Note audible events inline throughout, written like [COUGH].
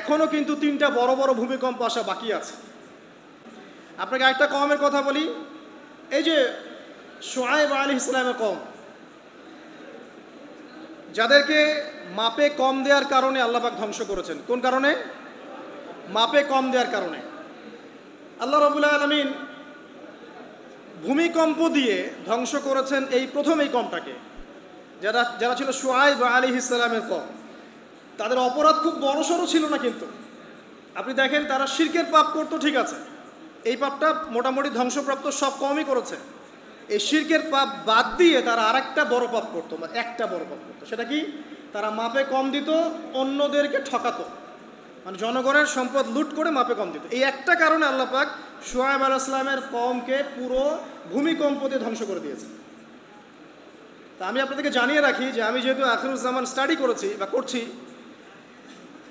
এখনও কিন্তু তিনটা বড় বড় ভূমিকম্প আসা বাকি আছে। আপনাকে একটা কমের কথা বলি। এই যে সোহাইব আলী ইসলামের কম, যাদেরকে মাপে কম দেওয়ার কারণে আল্লাপাক ধ্বংস করেছেন। কোন কারণে? মাপে কম দেওয়ার কারণে। আল্লাহ রবুল্লাহ আলমিন ভূমিকম্প দিয়ে ধ্বংস করেছেন এই প্রথম এই কমটাকে। যারা যারা ছিল সোয়াইব আলী ইসলামের কম তাদের অপরাধ খুব বড়সড় ছিল না কিন্তু। আপনি দেখেন তারা শিরকের পাপ করতো, ঠিক আছে। এই পাপটা মোটামুটি ধ্বংসপ্রাপ্ত সব কমই করেছে। এই শিরকের পাপ বাদ দিয়ে তারা আরেকটা বড় পাপ করতো, বা একটা বড় পাপ করতো। সেটা কি? তারা মাপে কম দিত, অন্যদেরকে ঠকাতো। মানে জনগণের সম্পদ লুট করে মাপে কম দিত। এই একটা কারণে আল্লাহ পাক আল ইসলামের কমকে পুরো ভূমিকম্প দিয়ে ধ্বংস করে দিয়েছে। তা আমি আপনাদেরকে জানিয়ে রাখি যে আমি যেহেতু আখিরুজ্জামান স্টাডি করেছি বা করছি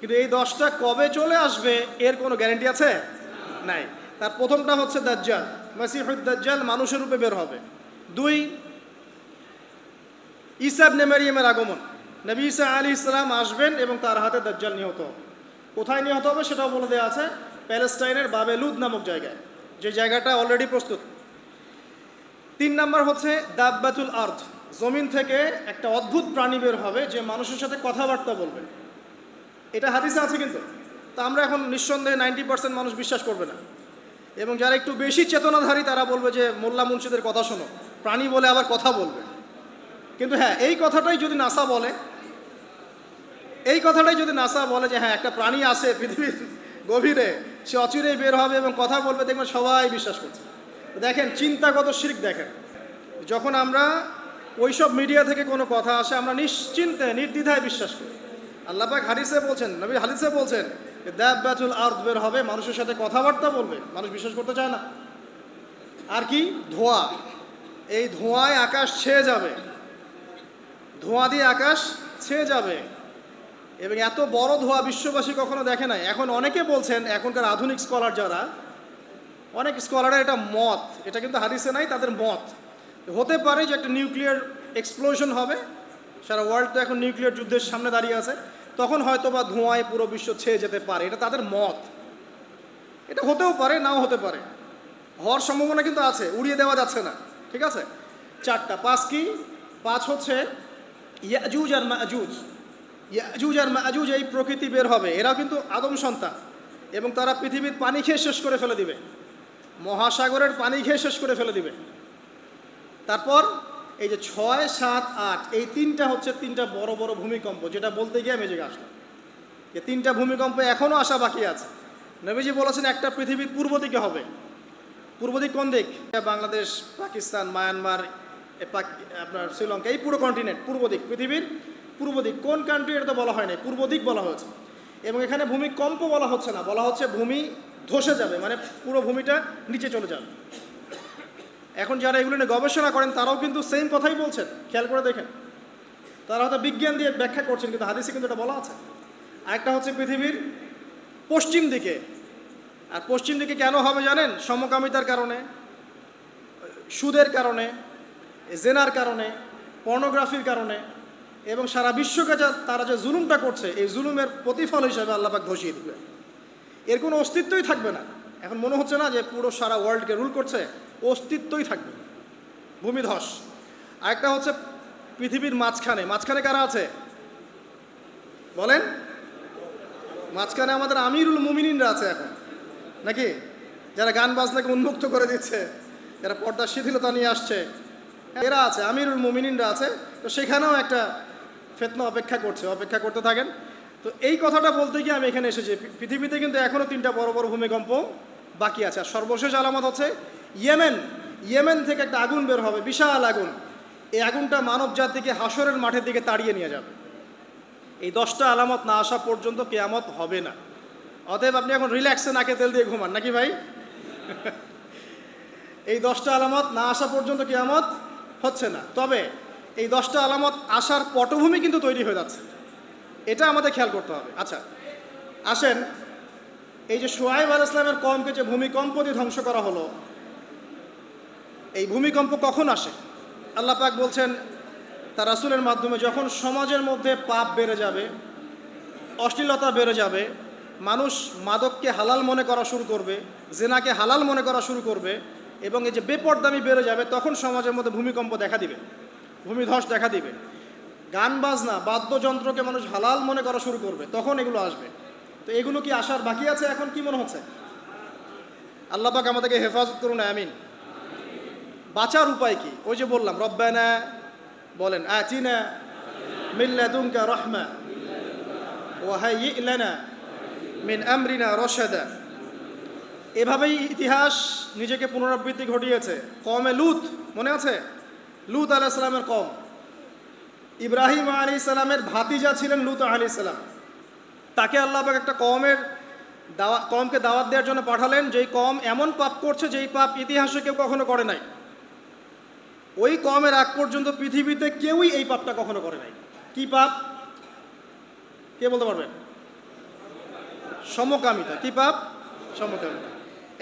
কিন্তু এই দশটা কবে চলে আসবে, এর কোনো গ্যারেন্টি আছে? নাই। তার প্রথমটা হচ্ছে দাজ্জাল। মাসিহুদ দাজ্জাল মানুষের রূপে বের হবে। দুই ইসাব নেমারিয়ামের আগমন। নবী ইসা আলী ইসলাম আসবেন এবং তার হাতে দাজ্জাল নিহত। হবে। কোথায় নিহত হবে সেটাও বলে দেওয়া আছে প্যালেস্টাইনের বাবেলুদ নামক জায়গায়। যে জায়গাটা অলরেডি প্রস্তুত। তিন নাম্বার হচ্ছে দাব্বাতুল আর্থ জমিন থেকে একটা অদ্ভুত প্রাণী বের হবে যে মানুষের সাথে কথাবার্তা বলবে। এটা হাদিসে আছে কিন্তু। তা আমরা এখন নিঃসন্দেহে নাইনটি পার্সেন্ট মানুষ বিশ্বাস করবে না। এবং যারা একটু বেশি চেতনাধারী, তারা বলবে যে, মোল্লা মুন্সিদের কথা শোনো। প্রাণী বলে আবার কথা বলবে। কিন্তু হ্যাঁ এই কথাটাই যদি নাসা বলে, এই কথাটাই যদি নাসা বলে যে হ্যাঁ একটা প্রাণী আছে পৃথিবীর গভীরে, সে অচিরেই বের হবে এবং কথা বলবে, দেখবেন সবাই বিশ্বাস করছে। দেখেন, চিন্তাগত শিরিক দেখেন। যখন আমরা ওইসব মিডিয়া থেকে কোনো কথা আসে, আমরা নিশ্চিন্তে, নির্দ্বিধায় বিশ্বাস করি। আল্লাহ পাক হাদিসে বলছেন, নবী হাদিসে বলছেন ব্যাচুল আর্থ বের হবে, মানুষের সাথে কথাবার্তা বলবে, মানুষ বিশ্বাস করতে চায় না। আর কি? ধোঁয়া। এই ধোঁয়ায় আকাশ ছেয়ে যাবে। ধোঁয়া দিয়ে আকাশ ছেয়ে যাবে। এবং এত বড় ধোঁয়া বিশ্ববাসী কখনো দেখে নাই। এখন অনেকে বলছেন, এখনকার আধুনিক স্কলার যারা, অনেক স্কলারের এটা মত, এটা কিন্তু হাদিসে নাই, তাদের মত। হতে পারে যে একটা নিউক্লিয়ার এক্সপ্লোশন হবে, সারা ওয়ার্ল্ড তো এখন নিউক্লিয়ার যুদ্ধের সামনে দাঁড়িয়ে আছে। তখন হয়তো বা ধোঁয়ায় পুরো বিশ্ব ছেয়ে যেতে পারে। এটা তাদের মত। এটা হতেও পারে, নাও হতে পারে। হওয়ার সম্ভাবনা কিন্তু আছে, উড়িয়ে দেওয়া যাচ্ছে না, ঠিক আছে? চারটা, পাঁচ কি? পাঁচ হচ্ছে ইয়াজুজ আর মাজুজ। ইয়াজুজ আর মাজুজ এই প্রকৃতি বের হবে এরা কিন্তু আদম সন্তান এবং তারা পৃথিবীর পানি খেয়ে শেষ করে ফেলে দিবে। মহাসাগরের পানি খেয়ে শেষ করে ফেলে দিবে। তারপর এই যে ছয়, সাত, আট, এই তিনটা হচ্ছে তিনটা বড় বড় ভূমিকম্প, যেটা বলতে গিয়ে আমি যে আসলাম। যে তিনটা ভূমিকম্প এখনও আসা বাকি আছে। নবীজি বলেছেন, একটা পৃথিবীর পূর্ব দিকে হবে। পূর্ব দিক কোন দিক? বাংলাদেশ, পাকিস্তান, মায়ানমার আপনার শ্রীলঙ্কা, এই পুরো কন্টিনেন্ট পূর্ব দিক, পৃথিবীর পূর্ব দিক। কোন কান্ট্রি এটা তো বলা হয় নাই, পূর্ব দিক বলা হয়েছে। এবং এখানে ভূমিকম্প বলা হচ্ছে না, বলা হচ্ছে ভূমি ধসে যাবে মানে পুরো ভূমিটা নিচে চলে যাবে। এখন যারা এগুলো নিয়ে গবেষণা করেন, তারাও কিন্তু সেম কথাই বলছেন। খেয়াল করে দেখেন। তারা হয়তো বিজ্ঞান দিয়ে ব্যাখ্যা করছেন, কিন্তু হাদিসে কিন্তু এটা বলা আছে। আরেকটা হচ্ছে পৃথিবীর পশ্চিম দিকে। আর পশ্চিম দিকে কেন হবে জানেন? সমকামিতার কারণে, সুদের কারণে, জেনার কারণে, পর্নোগ্রাফির কারণে, এবং সারা বিশ্বকে যা, তারা যে জুলুমটা করছে, এই জুলুমের প্রতিফল হিসাবে আল্লাপাক ঘষিয়ে দেবে এর কোনো অস্তিত্বই থাকবে না। এখন মনে হচ্ছে না যে পুরো সারা ওয়ার্ল্ডকে রুল করছে, অস্তিত্বই থাকবে। ভূমিধস। আরেকটা হচ্ছে পৃথিবীর মাঝখানে। মাঝখানে কারা আছে? বলেন। মাঝখানে আমাদের আমিরুল মুমিনিনরা আছে এখন। নাকি? যারা গান বাজনাকে উন্মুক্ত করে দিচ্ছে, যারা পর্দার শিথিলতা নিয়ে আসছে। এরা আছে, আমিরুল মুমিনিনরা আছে। তো সেখানেও একটা ফেতনা অপেক্ষা করছে, অপেক্ষা করতে থাকেন। তো এই কথাটা বলতে গিয়ে আমি এখানে এসেছি। পৃথিবীতে কিন্তু এখনও তিনটা বড় বড় ভূমিকম্প বাকি আছে। আর সর্বশেষ আলামত হচ্ছে ইয়েমেন। ইয়েমেন থেকে একটা আগুন বের হবে, বিশাল আগুন। এই আগুনটা মানব জাতিকে হাসরের মাঠের দিকে তাড়িয়ে নিয়ে যাবে। এই দশটা আলামত না আসা পর্যন্ত কেয়ামত হবে না। অতএব আপনি এখন রিল্যাক্সে নাকে তেল দিয়ে ঘুমান, নাকি ভাই? [LAUGHS] এই দশটা আলামত না আসা পর্যন্ত কেয়ামত হচ্ছে না। তবে এই দশটা আলামত আসার পটভূমি কিন্তু তৈরি হয়ে যাচ্ছে। এটা আমাদের খেয়াল করতে হবে। আচ্ছা আসেন এই যে সোহাইব আল ইসলামের কমকে যে ভূমিকম্প দিয়ে ধ্বংস করা হলো, এই ভূমিকম্প কখন আসে? আল্লাহ পাক বলছেন, তার রাসুলের মাধ্যমে যখন সমাজের মধ্যে পাপ বেড়ে যাবে, অশ্লীলতা বেড়ে যাবে, মানুষ মাদককে হালাল মনে করা শুরু করবে, জেনাকে হালাল মনে করা শুরু করবে, এবং এই যে বেপরদামি বেড়ে যাবে, তখন সমাজের মধ্যে ভূমিকম্প দেখা দিবে ভূমিধস দেখা দিবে। গান বাজনা, বাদ্যযন্ত্রকে মানুষ হালাল মনে করা শুরু করবে, তখন এগুলো আসবে। তো এগুলো কি আসার বাকি আছে এখন কি মনে হচ্ছে? আল্লাহ পাক আমাদেরকে হেফাজত করুন, আমিন। বাঁচার উপায় কি? ওই যে বললাম, রব্বানা বলেন, আতিনা মিল্লাদুনকা রহমা ওয়াহাই লানা মিন আমরিনা রশাদা। এভাবেই ইতিহাস নিজেকে পুনরাবৃত্তি ঘটিয়েছে। কমে লুত, মনে আছে? লুত আলাহ সালামের কম ইব্রাহিম আলী সালামের ভাতিজা ছিলেন লুত আলী সালাম। তাকে আল্লাহ পাক একটা কমের দাওয়া কমকে দাওয়াত দেওয়ার জন্য পাঠালেন। যেই কম এমন পাপ করছে যেই পাপ ইতিহাসে কেউ কখনো করে নাই। ওই কমের আগ পর্যন্ত পৃথিবীতে কেউই এই পাপটা কখনো করে নাই। কি পাপ? কে বলতে পারবেন? সমকামিতা। কি পাপ? সমকামিতা।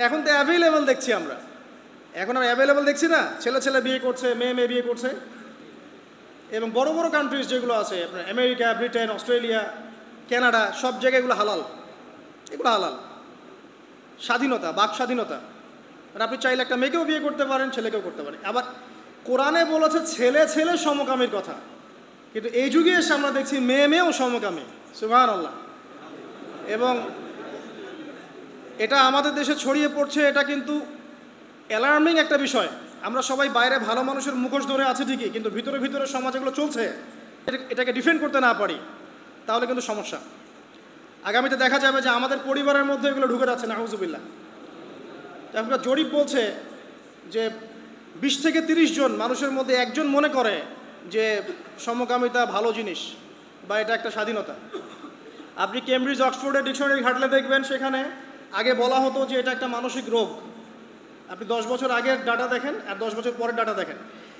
এখন তো অ্যাভেলেবল দেখছি আমরা। এখন আর অ্যাভেলেবল দেখছি না। ছেলে ছেলে বিয়ে করছে, মেয়ে মেয়ে বিয়ে করছে। এবং বড় বড় কান্ট্রিজ যেগুলো আছে, আপনার আমেরিকা, ব্রিটেন, অস্ট্রেলিয়া কানাডা সব জায়গায় এগুলো হালাল। এগুলো হালাল। স্বাধীনতা, বাক স্বাধীনতা। আর আপনি চাইলে একটা মেয়েকেও বিয়ে করতে পারেন, ছেলেকেও করতে পারেন। আবার কোরআনে বলেছে, ছেলে ছেলে সমকামীর কথা। কিন্তু এই যুগে এসে আমরা দেখছি মেয়ে মেয়েও সমকামী। সুহান আল্লাহ এবং এটা আমাদের দেশে ছড়িয়ে পড়ছে, এটা কিন্তু অ্যালার্মিং একটা বিষয়। আমরা সবাই বাইরে ভালো মানুষের মুখোশ ধরে আছে ঠিকই, কিন্তু ভিতরে ভিতরে সমাজ এগুলো চলছে। এটা- এটাকে ডিফেন্ড করতে না পারি। তাহলে কিন্তু সমস্যা। আগামীতে দেখা যাবে যে আমাদের পরিবারের মধ্যে এগুলো ঢুকে যাচ্ছে না হুজুবিল্লা এখনকার জরিপ বলছে যে বিশ থেকে তিরিশ জন মানুষের মধ্যে একজন মনে করে যে সমকামিতা ভালো জিনিস বা এটা একটা স্বাধীনতা। আপনি কেমব্রিজ, অক্সফোর্ডের ডিকশনারি ঘাটলে দেখবেন সেখানে আগে বলা হতো যে এটা একটা মানসিক রোগ। আপনি দশ বছর আগের ডাটা দেখেন আর দশ বছর পরের ডাটা দেখেন।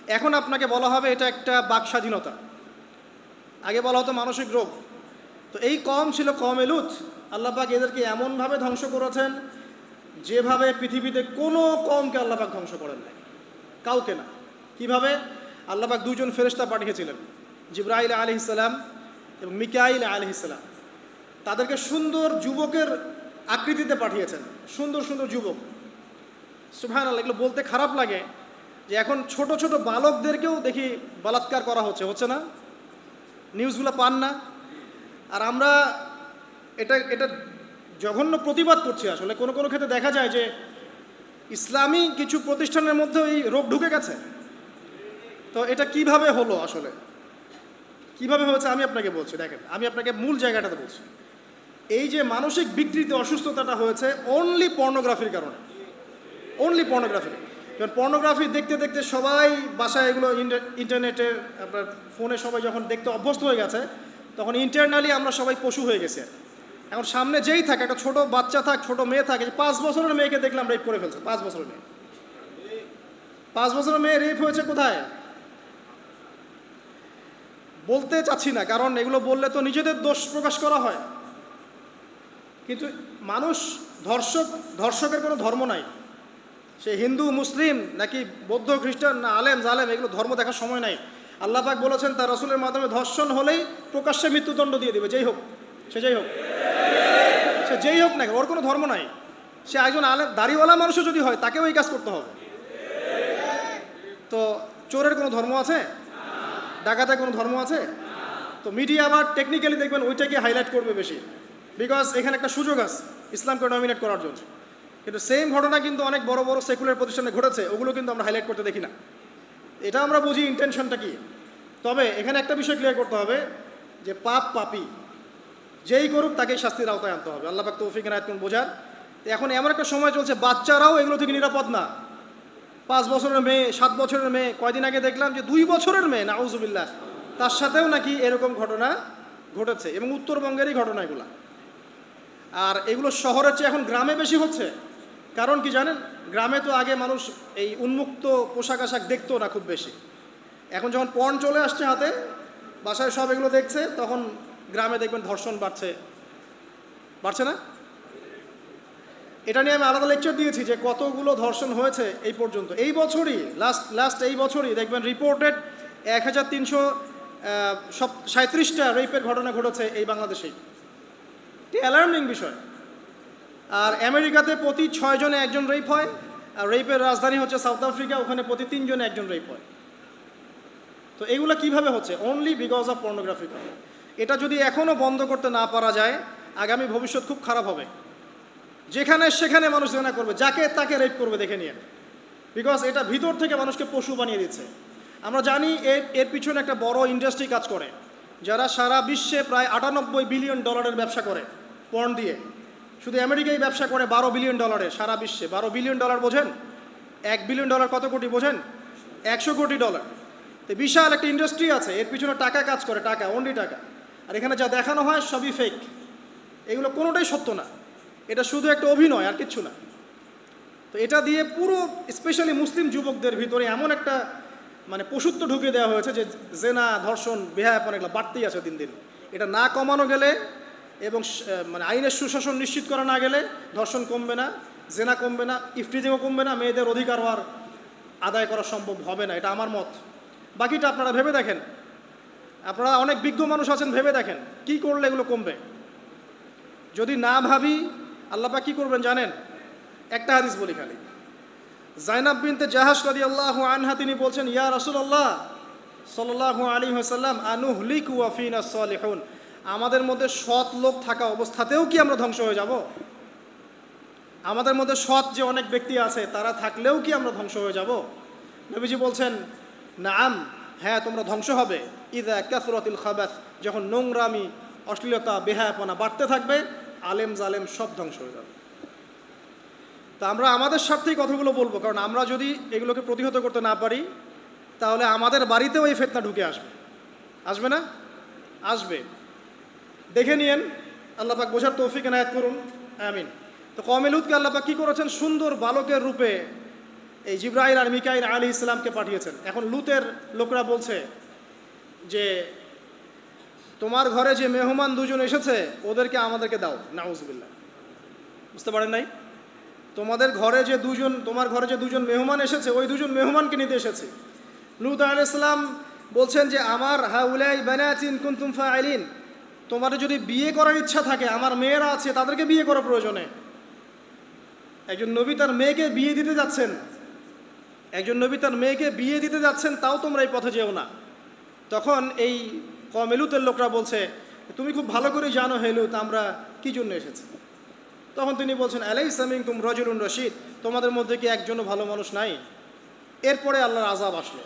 এখন আপনাকে বলা হবে এটা একটা বাক স্বাধীনতা। আগে বলা হতো মানসিক রোগ। তো এই কম ছিল কম এলুত আল্লাপাক এদেরকে এমনভাবে ধ্বংস করেছেন, যেভাবে পৃথিবীতে কোনো কমকে আল্লাপাক ধ্বংস করেন নাই। কাউকে না। কীভাবে? আল্লাপাক দুজন ফেরেশতা পাঠিয়েছিলেন, জিব্রাইল আলি ইসালাম এবং মিকাইল আলি ইসালাম তাদেরকে সুন্দর যুবকের আকৃতিতে পাঠিয়েছেন, সুন্দর সুন্দর যুবক। সুভান আল্লাহ এগুলো বলতে খারাপ লাগে যে এখন ছোট ছোট বালকদেরকেও দেখি বলাৎকার করা হচ্ছে হচ্ছে না? নিউজগুলো পান না? আর আমরা এটা এটা জঘন্য প্রতিবাদ করছি আসলে। কোনো কোনো ক্ষেত্রে দেখা যায় যে ইসলামী কিছু প্রতিষ্ঠানের মধ্যে এই রোগ ঢুকে গেছে। তো এটা কীভাবে হলো আসলে? কীভাবে হয়েছে আমি আপনাকে বলছি, দেখেন, আমি আপনাকে মূল জায়গাটাতে বলছি। এই যে মানসিক বিকৃতি, অসুস্থতাটা হয়েছে অনলি পর্নোগ্রাফির কারণে। অনলি পর্নোগ্রাফি যেমন পর্নোগ্রাফি দেখতে দেখতে সবাই বাসায় এগুলো ইন্টার- ইন্টারনেটে, আপনার ফোনে সবাই যখন দেখতে অভ্যস্ত হয়ে গেছে তখন ইন্টারনালি আমরা সবাই পশু হয়ে গেছি। এখন সামনে যেই থাকে, একটা ছোট বাচ্চা থাক, ছোট মেয়ে থাকে, পাঁচ বছরের মেয়েকে দেখলাম রেপ করে ফেলছে, পাঁচ বছরের মেয়ে। পাঁচ বছরের মেয়ে রেপ হয়েছে কোথায়? বলতে চাচ্ছি না, কারণ এগুলো বললে তো নিজেদের দোষ প্রকাশ করা হয়। কিন্তু মানুষ, ধর্ষক, ধর্ষকের কোনো ধর্ম নাই। সে হিন্দু, মুসলিম, নাকি বৌদ্ধ, খ্রিস্টান, না আলেম, জালেম, এগুলো ধর্ম দেখার সময় নাই। আল্লাহ পাক বলেছেন, তার রসুলের মাধ্যমে ধর্ষণ হলেই প্রকাশ্যে মৃত্যুদণ্ড দিয়ে দিবে। যেই হোক, সে যেই হোক। সে যেই হোক না ওর কোনো ধর্ম নাই। সে একজন আলেম, দাড়িওয়ালা মানুষও যদি হয়, তাকেও এই কাজ করতে হবে। তো চোরের কোনো ধর্ম আছে? ডাকাতের কোনো ধর্ম আছে? তো মিডিয়া আবার টেকনিক্যালি দেখবেন ওইটাকে হাইলাইট করবে বেশি। বিকজ এখানে একটা সুযোগ আছে, ইসলামকে ডমিনেট করার জন্য। কিন্তু সেম ঘটনা কিন্তু অনেক বড় বড় সেকুলার প্রতিষ্ঠানে ঘটেছে, ওগুলো কিন্তু আমরা হাইলাইট করতে দেখি না। এটা আমরা বুঝি ইন্টেনশনটা কি? তবে এখানে একটা বিষয় ক্লিয়ার করতে হবে যে পাপ পাপি, যেই করুক তাকেই শাস্তির আওতায় আনতে হবে। আল্লাহ পাক তৌফিক রায়ত কোন বোঝার। এখন এমন একটা সময় চলছে, বাচ্চারাও এগুলো থেকে নিরাপদ না। পাঁচ বছরের মেয়ে, সাত বছরের মেয়ে, কয়দিন আগে দেখলাম যে দুই বছরের মেয়ে না নাউজুবিল্লাহ, তার সাথেও নাকি এরকম ঘটনা ঘটেছে এবং উত্তরবঙ্গেরই ঘটনা এগুলা। আর এগুলো শহরের চেয়ে এখন গ্রামে বেশি হচ্ছে। কারণ কি জানেন? গ্রামে তো আগে মানুষ এই উন্মুক্ত পোশাক আশাক দেখতো না খুব বেশি। এখন যখন পণ চলে আসছে হাতে, বাসায় সব এগুলো দেখছে, তখন গ্রামে দেখবেন ধর্ষণ বাড়ছে। বাড়ছে না? এটা নিয়ে আমি আলাদা লেকচার দিয়েছি যে কতগুলো ধর্ষণ হয়েছে এই পর্যন্ত। এই বছরই লাস্ট লাস্ট এই বছরই দেখবেন রিপোর্টেড এক হাজার তিনশো সব সাঁত্রিশটা রেপের ঘটনা ঘটেছে এই বাংলাদেশেই। অ্যালার্মিং বিষয়। আর আমেরিকাতে প্রতি ছয় জনে একজন রেপ হয়, আর রেপের রাজধানী হচ্ছে সাউথ আফ্রিকা, ওখানে প্রতি তিনজনে একজন রেপ হয়। তো এগুলো কীভাবে হচ্ছে? অনলি বিকজ অফ পর্নোগ্রাফি এটা যদি এখনও বন্ধ করতে না পারা যায়, আগামী ভবিষ্যৎ খুব খারাপ হবে। যেখানে সেখানে মানুষ জেনা করবে, যাকে তাকে রেপ করবে, দেখে নিয়ে। বিকজ এটা ভিতর থেকে মানুষকে পশু বানিয়ে দিচ্ছে। আমরা জানি এর এর পিছনে একটা বড় ইন্ডাস্ট্রি কাজ করে, যারা সারা বিশ্বে প্রায় আটানব্বই বিলিয়ন ডলারের ব্যবসা করে পর্ন দিয়ে। শুধু আমেরিকায় ব্যবসা করে বারো বিলিয়ন ডলারে সারা বিশ্বে। বারো বিলিয়ন ডলার বোঝেন? এক বিলিয়ন ডলার কত কোটি বোঝেন? একশো কোটি ডলার। তো বিশাল একটা ইন্ডাস্ট্রি আছে, এর পিছনে টাকা কাজ করে, টাকা অনলি টাকা। আর এখানে যা দেখানো হয় সবই ফেক এগুলো কোনোটাই সত্য না। এটা শুধু একটা অভিনয়, আর কিচ্ছু না। তো এটা দিয়ে পুরো স্পেশালি মুসলিম যুবকদের ভিতরে এমন একটা মানে পশুত্ব ঢুকিয়ে দেওয়া হয়েছে যে, জেনা, ধর্ষণ, বেহায়াপন এগুলো বাড়তেই আছে দিন দিন। এটা না কমানো গেলে এবং মানে আইনের সুশাসন নিশ্চিত করা না গেলে ধর্ষণ কমবে না, জেনা কমবে না ইফটিজিংও কমবে না, মেয়েদের অধিকার হওয়ার আদায় করা সম্ভব হবে না, এটা আমার মত। বাকিটা আপনারা ভেবে দেখেন। আপনারা অনেক বিজ্ঞ মানুষ আছেন, ভেবে দেখেন, কি করলে এগুলো কমবে? যদি না ভাবি আল্লাপা কি করবেন জানেন? একটা হাদিস বলি খালি। জাইনাব বিনতে জাহাজ রাদি আল্লাহ আনহা, তিনি বলছেন, ইয়া রাসূলুল্লাহ, সাল্লাল্লাহু আলাইহি ওয়াসাল্লাম আনুহলিকু ওয়া ফিনা সালিহুন। আমাদের মধ্যে সৎ লোক থাকা অবস্থাতেও কি আমরা ধ্বংস হয়ে যাব? আমাদের মধ্যে সৎ যে অনেক ব্যক্তি আছে, তারা থাকলেও কি আমরা ধ্বংস হয়ে যাব? নবীজি বলছেন, নাম হ্যাঁ তোমরা ধ্বংস হবে। ইদা কাসরাতিল খাবাস, যখন নোংরামি, অশ্লীলতা, বেহায়াপনা বাড়তে থাকবে, আলেম জালেম সব ধ্বংস হয়ে যাবে। তা আমরা আমাদের স্বার্থেই কথাগুলো বলব, কারণ আমরা যদি এগুলোকে প্রতিহত করতে না পারি, তাহলে আমাদের বাড়িতেও এই ফেতনা ঢুকে আসবে। আসবে না? আসবে। দেখে নিয়েন। আল্লাপাক বোঝার তৌফিক এনায়াত করুন। আমিন। তো কমেলুদকে আল্লাপাক কী করেছেন? সুন্দর বালকের রূপে এই জিব্রাহিল আর মিকাইল আলী ইসলামকে পাঠিয়েছেন। এখন লুতের লোকরা বলছে যে, তোমার ঘরে যে মেহমান দুজন এসেছে, ওদেরকে আমাদেরকে দাও। নাউজবিল্লা বুঝতে পারেন নাই? তোমাদের ঘরে যে দুজন, তোমার ঘরে যে দুজন মেহমান এসেছে, ওই দুজন মেহমানকে নিতে এসেছে। লুত আলাইসালাম বলছেন যে, আমার হাউলাই বানাচিন কুন্তুম ফাইলিন। তোমার যদি বিয়ে করার ইচ্ছা থাকে, আমার মেয়েরা আছে, তাদেরকে বিয়ে করা প্রয়োজনে। একজন নবী তার মেয়েকে বিয়ে দিতে যাচ্ছেন। একজন নবী তার মেয়েকে বিয়ে দিতে যাচ্ছেন, তাও তোমরা এই পথে যেও না। তখন এই কমেলুতের লোকরা বলছে, তুমি খুব ভালো করে জানো হেলুত আমরা কি জন্য এসেছি? তখন তিনি বলছেন আলাই সামিং তুম রজরুন রশিদ, তোমাদের মধ্যে কি একজনও ভালো মানুষ নাই? এরপরে আল্লাহর আজাব আসলো।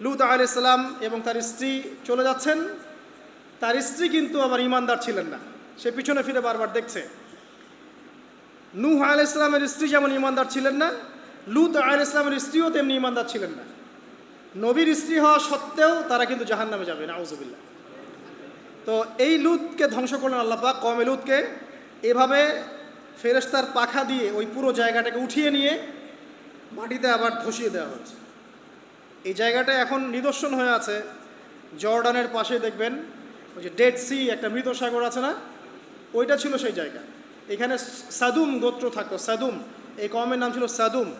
লুত আলাইসাল্লাম এবং তার স্ত্রী চলে যাচ্ছেন। তার স্ত্রী কিন্তু আবার ইমানদার ছিলেন না। সে পিছনে ফিরে বারবার দেখছে। নূহ ইসলামের স্ত্রী যেমন ইমানদার ছিলেন না, লুত আল ইসলামের স্ত্রীও তেমনি ইমানদার ছিলেন না। নবীর স্ত্রী হওয়া সত্ত্বেও তারা কিন্তু জাহান নামে যাবে, নাউজুবিল্লাহ। তো এই লুতকে ধ্বংস করলেন আল্লাহ পাক কমে লুতকে। এভাবে ফেরেস্তার পাখা দিয়ে ওই পুরো জায়গাটাকে উঠিয়ে নিয়ে মাটিতে আবার ধসিয়ে দেওয়া হয়েছে। এই জায়গাটা এখন নিদর্শন হয়ে আছে। জর্ডানের পাশে দেখবেন ওই যে ডেড সি একটা মৃত সাগর আছে না? ওইটা ছিল সেই জায়গা। এখানে সাদুম গোত্র থাকতো, সাদুম। এই কমের নাম ছিল সাদুম।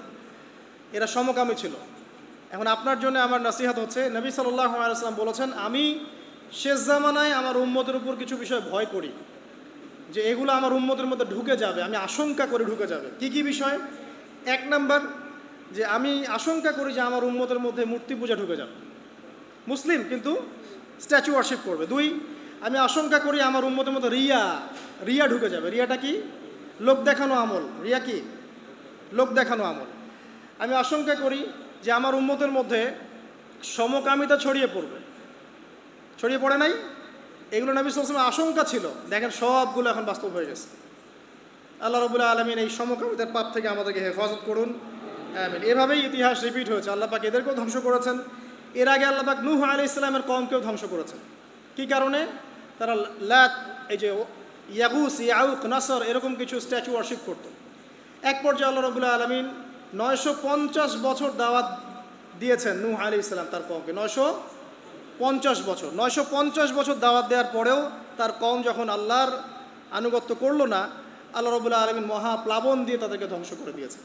এরা সমকামী ছিল। এখন আপনার জন্য আমার নাসিহাত হচ্ছে, নবী আলাইসাল্লাম বলেছেন, আমি শেষ জামানায় আমার উম্মতের উপর কিছু বিষয় ভয় করি। যে এগুলো আমার উম্মতের মধ্যে ঢুকে যাবে, আমি আশঙ্কা করে ঢুকে যাবে। কি কি বিষয়? এক নাম্বার, যে আমি আশঙ্কা করি যে আমার উম্মতের মধ্যে মূর্তি পূজা ঢুকে যাবে। মুসলিম, কিন্তু স্ট্যাচু ওয়ার্শিপ করবে। দুই, আমি আশঙ্কা করি আমার উন্মতের মধ্যে রিয়া রিয়া ঢুকে যাবে। রিয়াটা কি? লোক দেখানো আমল। রিয়া কি? লোক দেখানো আমল। আমি আশঙ্কা করি যে আমার উন্মতের মধ্যে সমকামিতা ছড়িয়ে পড়বে। ছড়িয়ে পড়ে নাই? এগুলো নবী সালামের আশঙ্কা ছিল। দেখেন সবগুলো এখন বাস্তব হয়ে গেছে। আল্লাহ রবুল্লাহ আলমিন এই সমকামিতার পাপ থেকে আমাদেরকে হেফাজত করুন। এভাবেই ইতিহাস রিপিট হয়েছে। আল্লাহ পাক এদেরকেও ধ্বংস করেছেন। এর আগে আল্লাহ পাক নূহ আলি ইসলামের কমকেও ধ্বংস করেছেন। কী কারণে? তারা ল্যাত এই যে ইয়াগুস, ইয়াউক, নাসর এরকম কিছু স্ট্যাচু ওয়ার্শিপ করত। এক পর্যায়ে আল্লাহ রবুল্লাহ আলমিন নয়শো পঞ্চাশ বছর দাওয়াত দিয়েছেন নূহ আলী ইসলাম তার কমকে নয়শো পঞ্চাশ বছর। নয়শো পঞ্চাশ বছর দাওয়াত দেওয়ার পরেও তার কম যখন আল্লাহর আনুগত্য করল না, আল্লাহ রবুল্লাহ আলমিন মহাপ্লাবন দিয়ে তাদেরকে ধ্বংস করে দিয়েছে